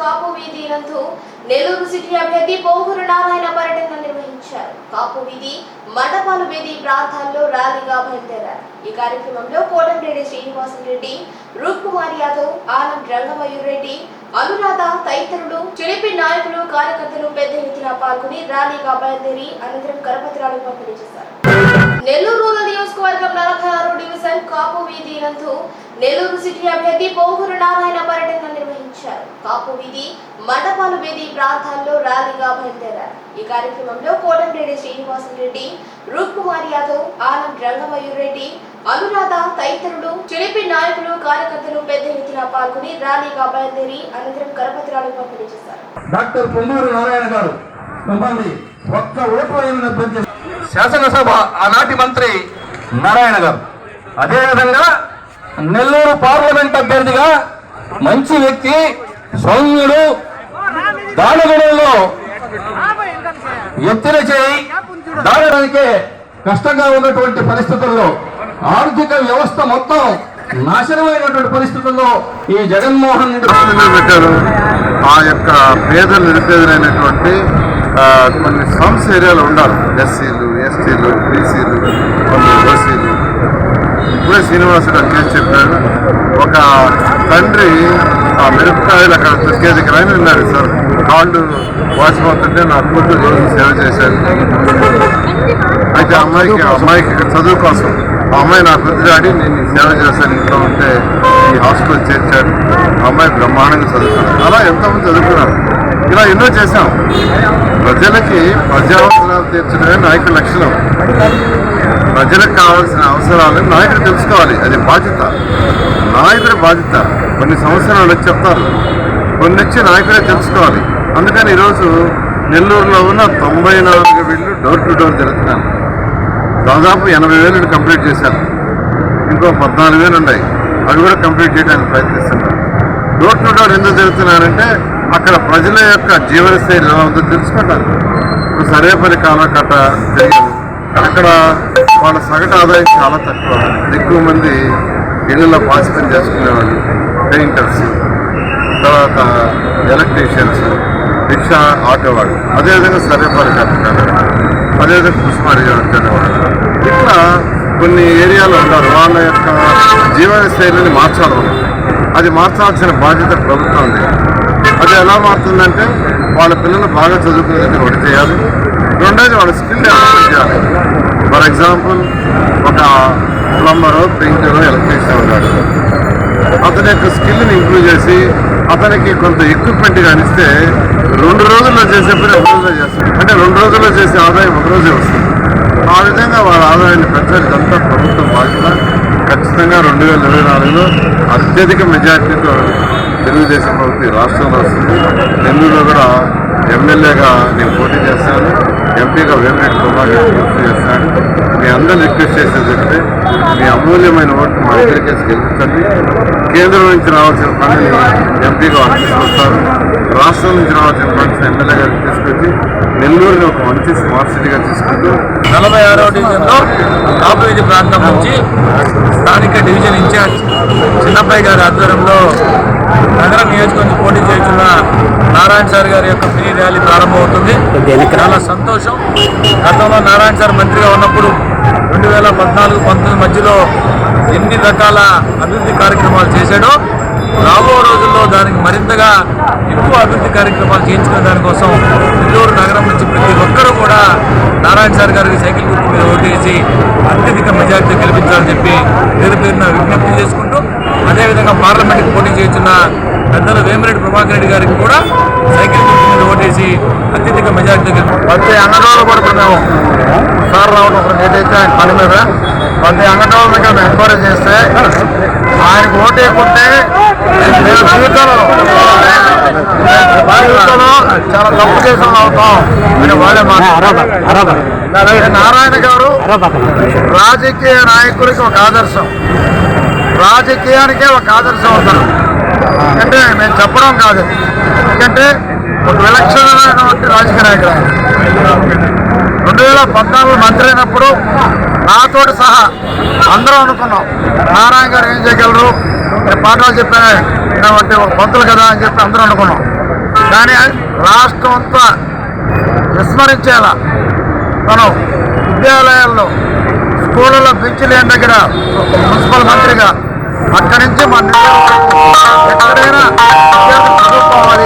కాపు వీధి నందు నెల్లూరు సిటీ అభ్యర్థి పోగురు నారాయణ పర్యటన నిర్వహించారు. కాపు వీధి మండపాల వీధి ప్రాంతాల్లో ర్యాలీగా బయలుదేరారు. ఈ కార్యక్రమంలో కోటంరెడ్డి శ్రీనివాసరెడ్డి రూప్ కుమార్ యాదవ్ ఆనంద్ రంగమయూర్ రెడ్డి అనురాధ తదితరులు చిలిపి నాయకులు కార్యకర్తలు పెద్ద ఎత్తున పాల్గొని ర్యాలీగా బయలుదేరి అనంతరం కరపత్రాలు పంపిణీ చేశారు. నందు నెల్లూరు సిటీ అభ్యర్థి పొంగూరు నారాయణ పర్యటన నిర్వహించారు. కాపు వీధి మండపాల వీధి ప్రాంతాల్లో ర్యాలీగా బయలుదేరారు. ఈ కార్యక్రమంలో కోటంరెడ్డి శ్రీనివాసరెడ్డి రూప్ కుమార్ యాదవ్ రంగమయూర్ రెడ్డి అనురాధ తదితరులు చిలిపి నాయకులు కార్యకర్తలు పెద్ద ఎత్తున పాల్గొని ర్యాలీగా బయలుదేరి అనంతరం కరపత్రాలు పంపిణీ చేశారు. డాక్టర్ పొంగూరు నారాయణ గారు మిమ్మల్ని ఒక్క ఓటు అయిన అభ్యర్థి శాసనసభ ఆనాటి మంత్రి నారాయణ గారు. అదేవిధంగా నెల్లూరు పార్లమెంట్ అభ్యర్థిగా మంచి వ్యక్తి సౌమ్యుడు దానగుణంలో ఎత్తున చేయి దాడడానికే కష్టంగా ఉన్నటువంటి పరిస్థితుల్లో ఆర్థిక వ్యవస్థ మొత్తం నాశనమైనటువంటి పరిస్థితుల్లో ఈ జగన్మోహన్ రెడ్డి పెట్టారు. ఆ యొక్క పేదలు నిరుపేదలైనటువంటి కొన్ని స్లమ్స్ ఏరియాలు ఉండాలి. ఎస్సీలు ఎస్టీలు బీసీలు కొన్ని శ్రీనివాసుడు కేసు చెప్పాడు ఒక తండ్రి ఆ మిరపకాయలు అక్కడ దొరికే దగ్గర ఆయన సార్. కాళ్ళు వాసిపోతుంటే నా కూతురు రోజు సేవ చేశాను అయితే ఆ అమ్మాయికి అమ్మాయికి ఇక్కడ చదువు కోసం ఆ అమ్మాయి నా వదిలాడి నేను సేవ చేశాను. ఇంట్లో ఉంటే ఈ హాస్టల్ చేర్చాడు అమ్మాయి బ్రహ్మాండంగా చదువుతున్నారు అలా ఎంతోమంది చదువుకున్నారు. ఇలా ఎన్నో చేశాం. ప్రజలకి ప్రజావసరాలు తీర్చడమే నాయకుల లక్షణం ప్రజలకు కావాల్సిన అవసరాలు నాయకుడు తెలుసుకోవాలి. అది బాధ్యత. నాయకుడి బాధ్యత. కొన్ని సంవత్సరాలు వచ్చి చెప్తారు. కొన్ని వచ్చి నాయకుడే తెలుసుకోవాలి. అందుకని ఈరోజు నెల్లూరులో ఉన్న తొంభై నాలుగు వీళ్ళు డోర్ టు డోర్ జరుగుతున్నాను దాదాపు ఎనభై వేలు కంప్లీట్ చేశారు. ఇంకో పద్నాలుగు వేలు ఉన్నాయి. అవి కూడా కంప్లీట్ చేయడానికి ప్రయత్నిస్తున్నాను డోర్ టు డోర్ ఎందుకు జరుగుతున్నారంటే అక్కడ ప్రజల యొక్క జీవనశైలి ఎలా ఉందో తెలుసుకుంటారు. ఇప్పుడు సరేపల్లి కాలకట్ట జరిగింది. అక్కడ వాళ్ళ సగటు ఆదాయం చాలా తక్కువ. ఎక్కువ మంది ఇళ్ళలో పాసిపని చేసుకునేవాళ్ళు పెయింటర్స్ తర్వాత ఎలక్ట్రీషియన్స్ రిక్షా ఆటో వాళ్ళు. అదేవిధంగా సరేపల్లి కట్టకాడు అదేవిధంగా పుష్పారి అనేవాళ్ళు ఇట్లా కొన్ని ఏరియాలో ఉన్నారు. వాళ్ళ యొక్క జీవన శైలిని మార్చాలి అది మార్చాల్సిన బాధ్యత ప్రభుత్వం ఉంది. అది ఎలా మారుతుందంటే వాళ్ళ పిల్లలు బాగా చదువుకునేది ఒకటి చేయాలి. రెండోది వాళ్ళ స్కిల్ డెవలప్మెంట్ చేయాలి. ఫర్ ఎగ్జాంపుల్ ఒక ప్లంబరు పెయింటరు ఎలక్ట్రీషియన్ ఉన్నాడు. అతని యొక్క స్కిల్ని ఇంప్రూవ్ చేసి అతనికి కొంత ఎక్విప్మెంట్ కానిస్తే రెండు రోజుల్లో చేసే పని ఒక రోజులో చేస్తాడు. అంటే రెండు రోజుల్లో చేసే ఆదాయం ఒక రోజే వస్తుంది. ఆ విధంగా వాళ్ళ ఆదాయాన్ని పెంచడానికి అంతా ప్రభుత్వం బాధ్యత. ఖచ్చితంగా రెండు వేల ఇరవై నాలుగులో అత్యధిక మెజార్టీతో తెలుగుదేశం ప్రభుత్వం రాష్ట్రంలో వస్తుంది నెల్లూరులో కూడా ఎమ్మెల్యేగా నేను పోటీ చేస్తాను. ఎంపీగా వేమిరెడ్డి ప్రభాకర్ పూర్తి చేస్తాను మీ అందరూ రిక్వెస్ట్ చేసేది చెప్తే మీ అమూల్యమైన ఓటు మా దగ్గరికేసి గెలుపుతండి కేంద్రం నుంచి రావాల్సిన పనిని ఎంపీగా వాళ్ళు తీసుకొస్తారు. రాష్ట్రం నుంచి రావాల్సిన పనిని ఎమ్మెల్యే గారికి తీసుకొచ్చి నెల్లూరుని ఒక మంచి స్మార్ట్ సిటీగా తీసుకుంటూ నలభై ఆరో డివిజన్లో కాపువీధి ప్రాంతం నుంచి స్థానిక డివిజన్ ఇన్ఛార్జ్ చిన్నప్పయ్య గారి ఆధ్వర్యంలో నగరం నియోజకవర్గం పోటీ చేస్తున్న నారాయణ సార్ గారి యొక్క మినీ ర్యాలీ ప్రారంభమవుతుంది. చాలా సంతోషం. గతంలో నారాయణ సార్ మంత్రిగా ఉన్నప్పుడు రెండు వేల పద్నాలుగు పంతొమ్మిది మధ్యలో ఎన్ని రకాల అభివృద్ధి కార్యక్రమాలు చేశాడో రాబో రోజుల్లో దానికి మరింతగా ఎక్కువ అభివృద్ధి కార్యక్రమాలు చేయించుకునే దానికోసం నెల్లూరు నగరం నుంచి ప్రతి ఒక్కరూ కూడా నారాయణ సార్ గారికి సైకిల్ గుర్తు మీద ఓటేసి అత్యధిక మెజార్టీ గెలిపించాలని చెప్పి పేరు పేరున విజ్ఞప్తి చేసుకుంటూ అదేవిధంగా పార్లమెంట్కి పోటీ చేస్తున్న పెద్దలు వేమిరెడ్డి ప్రభాకర్ రెడ్డి గారికి కూడా సైకిల్ మీద ఓటేసి అత్యధిక మెజార్టీ ప్రతి అంగన్వాడీ కూడా మేము సార్ రావడం ఒక ఏదైతే ఆయన పని మీద. ప్రతి అంగన్వాడీ మీద మేము ఎంక్వైరీ చేస్తే ఆయనకు ఓటు వేయకుంటే మేము జీవితంలో జీవితంలో చాలా తప్పు చేసిన అవుతాం. అని వాళ్ళే నారాయణ గారు. రాజకీయ నాయకుడికి ఒక ఆదర్శం. రాజకీయానికే ఒక ఆదర్శం అవుతారు. అంటే మేము చెప్పడం కాదు. ఎందుకంటే ఒక విలక్షణమైనటువంటి రాజకీయ నాయకుడు. రెండు వేల పద్నాలుగు మంత్రి అయినప్పుడు నాతోటి సహా అందరం అనుకున్నాం. నారాయణ గారు ఏం చేయగలరు? నేను పాఠాలు చెప్పాను కాబట్టి ఒక పంతులు కదా అని చెప్పి అందరూ అనుకున్నాం. కానీ రాష్ట్రం అంతా విస్మరించేలా మనం విద్యాలయాల్లో స్కూళ్ళలో బెంచ్ లేని దగ్గర మున్సిపల్ మంత్రిగా అక్కడి నుంచి మన ఎక్కడైనా